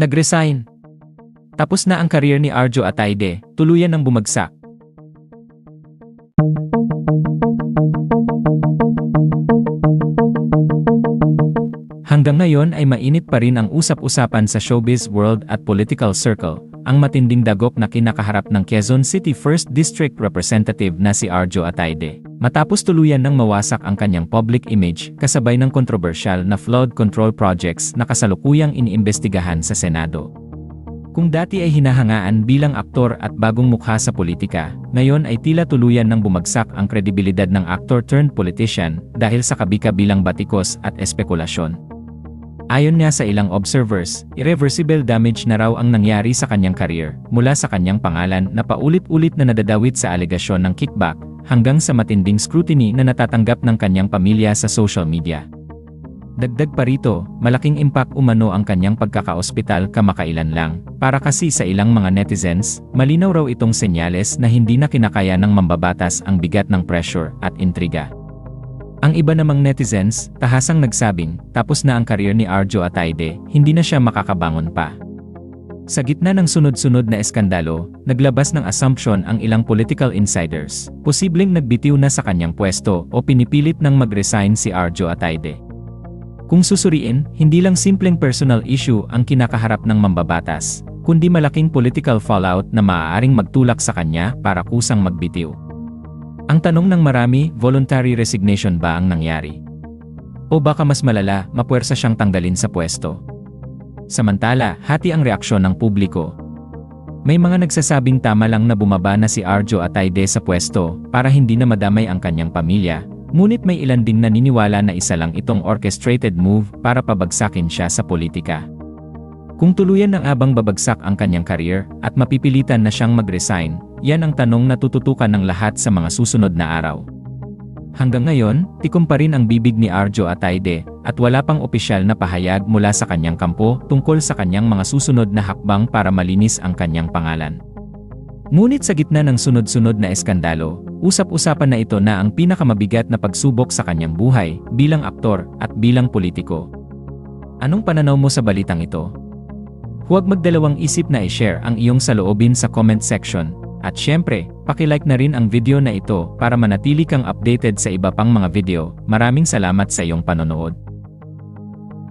Nag-resign. Tapos na ang career ni Arjo Ataide, tuluyan ng bumagsak. Hanggang ngayon ay mainit pa rin ang usap-usapan sa showbiz world at political circle, ang matinding dagok na kinakaharap ng Quezon City 1st District Representative na si Arjo Ataide. Matapos tuluyan ng mawasak ang kanyang public image kasabay ng kontrobersyal na flood control projects na kasalukuyang iniimbestigahan sa Senado. Kung dati ay hinahangaan bilang aktor at bagong mukha sa politika, ngayon ay tila tuluyan ng bumagsak ang kredibilidad ng actor turned politician dahil sa kabika-bilang batikos at espekulasyon. Ayon niya sa ilang observers, irreversible damage na raw ang nangyari sa kanyang career mula sa kanyang pangalan na paulit-ulit na nadadawit sa alegasyon ng kickback hanggang sa matinding scrutiny na natatanggap ng kanyang pamilya sa social media. Dagdag pa rito, malaking impact umano ang kanyang pagkakaospital kamakailan lang. Para kasi sa ilang mga netizens, malinaw raw itong senyales na hindi na kinakaya ng mambabatas ang bigat ng pressure at intriga. Ang iba namang netizens, tahasang nagsabing, tapos na ang karir ni Arjo Ataide, hindi na siya makakabangon pa. Sa gitna ng sunod-sunod na eskandalo, naglabas ng assumption ang ilang political insiders, posibleng nagbitiw na sa kanyang pwesto o pinipilit ng mag-resign si Arjo Ataide. Kung susuriin, hindi lang simpleng personal issue ang kinakaharap ng mambabatas, kundi malaking political fallout na maaaring magtulak sa kanya para kusang magbitiw. Ang tanong ng marami, voluntary resignation ba ang nangyari? O baka mas malala, mapuwersa siyang tanggalin sa pwesto? Samantala, hati ang reaksyon ng publiko. May mga nagsasabing tama lang na bumaba na si Arjo Ataide sa pwesto para hindi na madamay ang kanyang pamilya Ngunit may ilan ding naniniwala na isa lang itong orchestrated move para pabagsakin siya sa politika. Kung tuluyan ng abang babagsak ang kanyang career at mapipilitan na siyang mag-resign, yan ang tanong na tututukan ng lahat sa mga susunod na araw. Hanggang ngayon, tikom pa rin ang bibig ni Arjo Ataide at wala pang opisyal na pahayag mula sa kanyang kampo tungkol sa kanyang mga susunod na hakbang para malinis ang kanyang pangalan. Ngunit sa gitna ng sunod-sunod na eskandalo, usap-usapan na ito na ang pinakamabigat na pagsubok sa kanyang buhay bilang aktor at bilang politiko. Anong pananaw mo sa balitang ito? Huwag magdalawang isip na i-share ang iyong saloobin sa comment section. At syempre, pakilike na rin ang video na ito para manatili kang updated sa iba pang mga video. Maraming salamat sa iyong panonood.